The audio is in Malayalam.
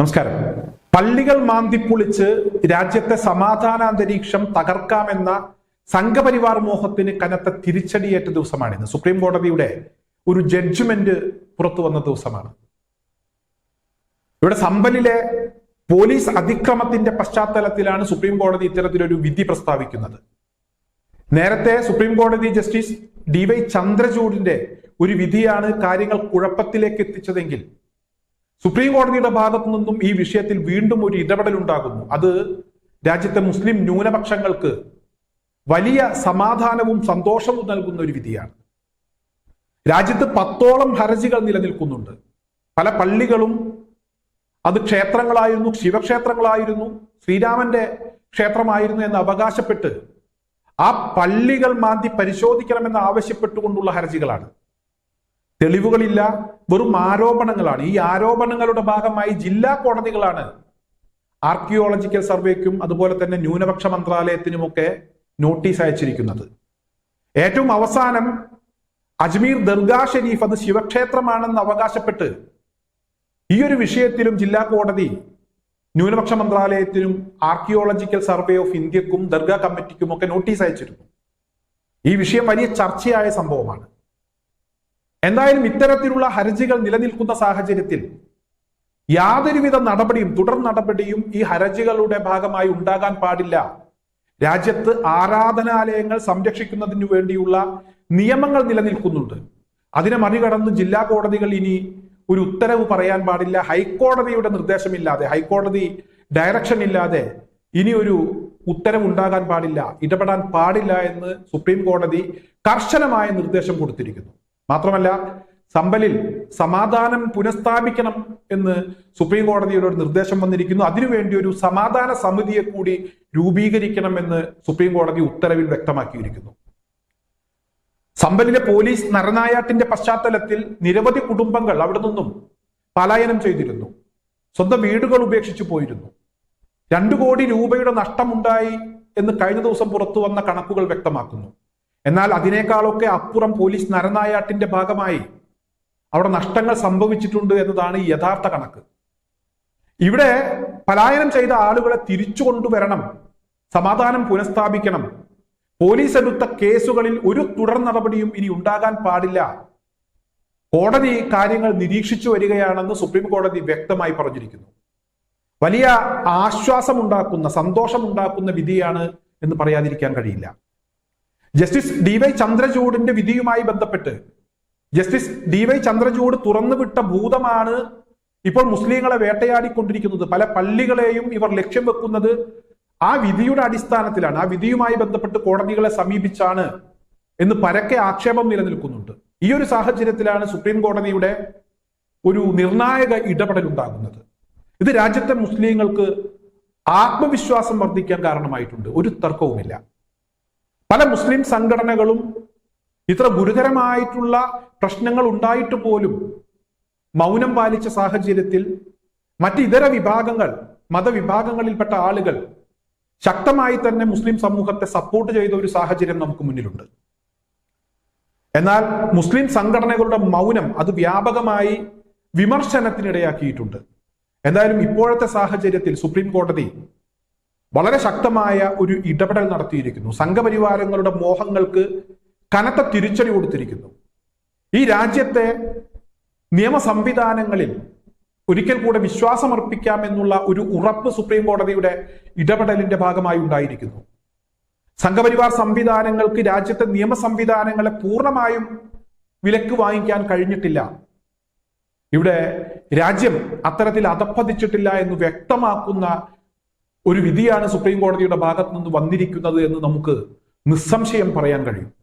നമസ്കാരം. പള്ളികൾ മാന്തിപ്പൊളിച്ച് രാജ്യത്തെ സമാധാന അന്തരീക്ഷം തകർക്കാമെന്ന സംഘപരിവാർ മോഹത്തിന് കനത്ത തിരിച്ചടിയേറ്റ ദിവസമാണിന്ന് സുപ്രീം കോടതിയുടെ ഒരു ജഡ്ജ്മെന്റ് പുറത്തു വന്ന ദിവസമാണ്. ഇവിടെ സമ്പലിലെ പോലീസ് അതിക്രമത്തിന്റെ പശ്ചാത്തലത്തിലാണ് സുപ്രീം കോടതി ഇത്തരത്തിലൊരു വിധി പ്രസ്താവിക്കുന്നത്. നേരത്തെ സുപ്രീം കോടതി ജസ്റ്റിസ് ഡി വൈ ചന്ദ്രചൂഡിന്റെ ഒരു വിധിയാണ് കാര്യങ്ങൾ കുഴപ്പത്തിലേക്ക് എത്തിച്ചതെങ്കിൽ സുപ്രീം കോടതിയുടെ ഭാഗത്തു നിന്നും ഈ വിഷയത്തിൽ വീണ്ടും ഒരു ഇടപെടൽ ഉണ്ടാകുന്നു അത് രാജ്യത്തെ മുസ്ലിം ന്യൂനപക്ഷങ്ങൾക്ക് വലിയ സമാധാനവും സന്തോഷവും നൽകുന്ന ഒരു വിധിയാണ്. രാജ്യത്ത് പത്തോളം ഹർജികൾ നിലനിൽക്കുന്നുണ്ട്. പല പള്ളികളും അത് ക്ഷേത്രങ്ങളായിരുന്നു ശിവക്ഷേത്രങ്ങളായിരുന്നു ശ്രീരാമന്റെ ക്ഷേത്രമായിരുന്നു എന്ന് അവകാശപ്പെട്ട് ആ പള്ളികൾ മാന്തി പരിശോധിക്കണമെന്ന് ആവശ്യപ്പെട്ടുകൊണ്ടുള്ള ഹർജികളാണ്. തെളിവുകളില്ല. വെറും ആരോപണങ്ങളാണ്. ഈ ആരോപണങ്ങളുടെ ഭാഗമായി ജില്ലാ കോടതികളാണ് ആർക്കിയോളജിക്കൽ സർവേക്കും അതുപോലെ തന്നെ ന്യൂനപക്ഷ മന്ത്രാലയത്തിനുമൊക്കെ നോട്ടീസ് അയച്ചിരിക്കുന്നത്. ഏറ്റവും അവസാനം അജ്മീർ ദർഗാ ഷെരീഫ് അത് ശിവക്ഷേത്രമാണെന്ന് അവകാശപ്പെട്ട് ഈ ഒരു വിഷയത്തിലും ജില്ലാ കോടതി ന്യൂനപക്ഷ മന്ത്രാലയത്തിനും ആർക്കിയോളജിക്കൽ സർവേ ഓഫ് ഇന്ത്യക്കും ദർഗ കമ്മിറ്റിക്കും ഒക്കെ നോട്ടീസ് അയച്ചിരുന്നു. ഈ വിഷയം വലിയ ചർച്ചയായ സംഭവമാണ്. എന്തായാലും ഇത്തരത്തിലുള്ള ഹർജികൾ നിലനിൽക്കുന്ന സാഹചര്യത്തിൽ യാതൊരുവിധ നടപടിയും തുടർ നടപടിയും ഈ ഹർജികളുടെ ഭാഗമായി ഉണ്ടാകാൻ പാടില്ല. രാജ്യത്ത് ആരാധനാലയങ്ങൾ സംരക്ഷിക്കുന്നതിനു വേണ്ടിയുള്ള നിയമങ്ങൾ നിലനിൽക്കുന്നുണ്ട്. അതിനെ മറികടന്ന് ജില്ലാ കോടതികൾ ഇനി ഒരു ഉത്തരവ് പറയാൻ പാടില്ല. ഹൈക്കോടതിയുടെ നിർദ്ദേശമില്ലാതെ ഹൈക്കോടതി ഡയറക്ഷൻ ഇല്ലാതെ ഇനി ഒരു ഉത്തരവ് ഉണ്ടാകാൻ പാടില്ല. ഇടപെടാൻ പാടില്ല എന്ന് സുപ്രീം കോടതി കർശനമായ നിർദ്ദേശം കൊടുത്തിരിക്കുന്നു. മാത്രമല്ല സമ്പലിൽ സമാധാനം പുനഃസ്ഥാപിക്കണം എന്ന് സുപ്രീം കോടതിയുടെ ഒരു നിർദ്ദേശം വന്നിരിക്കുന്നു. അതിനുവേണ്ടി ഒരു സമാധാന സമിതിയെ കൂടി രൂപീകരിക്കണമെന്ന് സുപ്രീം കോടതി ഉത്തരവിൽ വ്യക്തമാക്കിയിരിക്കുന്നു. സമ്പലിലെ പോലീസ് നരനായാട്ടിന്റെ പശ്ചാത്തലത്തിൽ നിരവധി കുടുംബങ്ങൾ അവിടെ നിന്നും പലായനം ചെയ്തിരുന്നു. സ്വന്തം വീടുകൾ ഉപേക്ഷിച്ചു പോയിരുന്നു. രണ്ടു കോടി രൂപയുടെ നഷ്ടമുണ്ടായി എന്ന് കഴിഞ്ഞ ദിവസം പുറത്തു വന്ന കണക്കുകൾ വ്യക്തമാക്കുന്നു. എന്നാൽ അതിനേക്കാളൊക്കെ അപ്പുറം പോലീസ് നരനായാട്ടിന്റെ ഭാഗമായി അവിടെ നഷ്ടങ്ങൾ സംഭവിച്ചിട്ടുണ്ട് എന്നതാണ് യഥാർത്ഥ കണക്ക്. ഇവിടെ പലായനം ചെയ്ത ആളുകളെ തിരിച്ചു കൊണ്ടുവരണം സമാധാനം പുനഃസ്ഥാപിക്കണം. പോലീസ് എടുത്ത കേസുകളിൽ ഒരു തുടർ നടപടിയും ഇനി ഉണ്ടാകാൻ പാടില്ല. കോടതി കാര്യങ്ങൾ നിരീക്ഷിച്ചു വരികയാണെന്ന് സുപ്രീം കോടതി വ്യക്തമായി പറഞ്ഞിരിക്കുന്നു. വലിയ ആശ്വാസമുണ്ടാക്കുന്ന സന്തോഷമുണ്ടാക്കുന്ന വിധിയാണ് എന്ന് പറയാതിരിക്കാൻ കഴിയില്ല. ജസ്റ്റിസ് ഡി വൈ ചന്ദ്രചൂഡിന്റെ വിധിയുമായി ബന്ധപ്പെട്ട് ജസ്റ്റിസ് ഡി വൈ ചന്ദ്രചൂഡ് തുറന്നുവിട്ട ഭൂതമാണ് ഇപ്പോൾ മുസ്ലിങ്ങളെ വേട്ടയാടിക്കൊണ്ടിരിക്കുന്നത്. പല പള്ളികളെയും ഇവർ ലക്ഷ്യം വെക്കുന്നത് ആ വിധിയുടെ അടിസ്ഥാനത്തിലാണ്. ആ വിധിയുമായി ബന്ധപ്പെട്ട് കോടതികളെ സമീപിച്ചാണ് എന്ന് പരക്കെ ആക്ഷേപം നിലനിൽക്കുന്നുണ്ട്. ഈ ഒരു സാഹചര്യത്തിലാണ് സുപ്രീം കോടതിയുടെ ഒരു നിർണായക ഇടപെടൽ ഉണ്ടാകുന്നത്. ഇത് രാജ്യത്തെ മുസ്ലിങ്ങൾക്ക് ആത്മവിശ്വാസം വർദ്ധിക്കാൻ കാരണമായിട്ടുണ്ട്. ഒരു തർക്കവുമില്ല. പല മുസ്ലിം സംഘടനകളും ഇത്ര ഗുരുതരമായിട്ടുള്ള പ്രശ്നങ്ങൾ ഉണ്ടായിട്ട് പോലും മൗനം പാലിച്ച സാഹചര്യത്തിൽ മറ്റ് ഇതര വിഭാഗങ്ങൾ മതവിഭാഗങ്ങളിൽപ്പെട്ട ആളുകൾ ശക്തമായി തന്നെ മുസ്ലിം സമൂഹത്തെ സപ്പോർട്ട് ചെയ്ത ഒരു സാഹചര്യം നമുക്ക് മുന്നിലുണ്ട്. എന്നാൽ മുസ്ലിം സംഘടനകളുടെ മൗനം അത് വ്യാപകമായി വിമർശനത്തിനിടയാക്കിയിട്ടുണ്ട്. എന്തായാലും ഇപ്പോഴത്തെ സാഹചര്യത്തിൽ സുപ്രീം കോടതി വളരെ ശക്തമായ ഒരു ഇടപെടൽ നടത്തിയിരിക്കുന്നു. സംഘപരിവാരങ്ങളുടെ മോഹങ്ങൾക്ക് കനത്ത തിരിച്ചടി കൊടുത്തിരിക്കുന്നു. ഈ രാജ്യത്തെ നിയമ സംവിധാനങ്ങളിൽ ഒരിക്കൽ കൂടെ വിശ്വാസമർപ്പിക്കാമെന്നുള്ള ഒരു ഉറപ്പ് സുപ്രീം കോടതിയുടെ ഇടപെടലിന്റെ ഭാഗമായി ഉണ്ടായിരിക്കുന്നു. സംഘപരിവാർ സംവിധാനങ്ങൾക്ക് രാജ്യത്തെ നിയമ സംവിധാനങ്ങളെ പൂർണമായും വിലക്ക് വാങ്ങിക്കാൻ കഴിഞ്ഞിട്ടില്ല. ഇവിടെ രാജ്യം അത്തരത്തിൽ അധപ്പതിച്ചിട്ടില്ല എന്ന് വ്യക്തമാക്കുന്ന ഒരു വിധിയാണ് സുപ്രീം കോടതിയുടെ ഭാഗത്തു നിന്ന് വന്നിരിക്കുന്നത് എന്ന് നമുക്ക് നിസ്സംശയം പറയാൻ കഴിയും.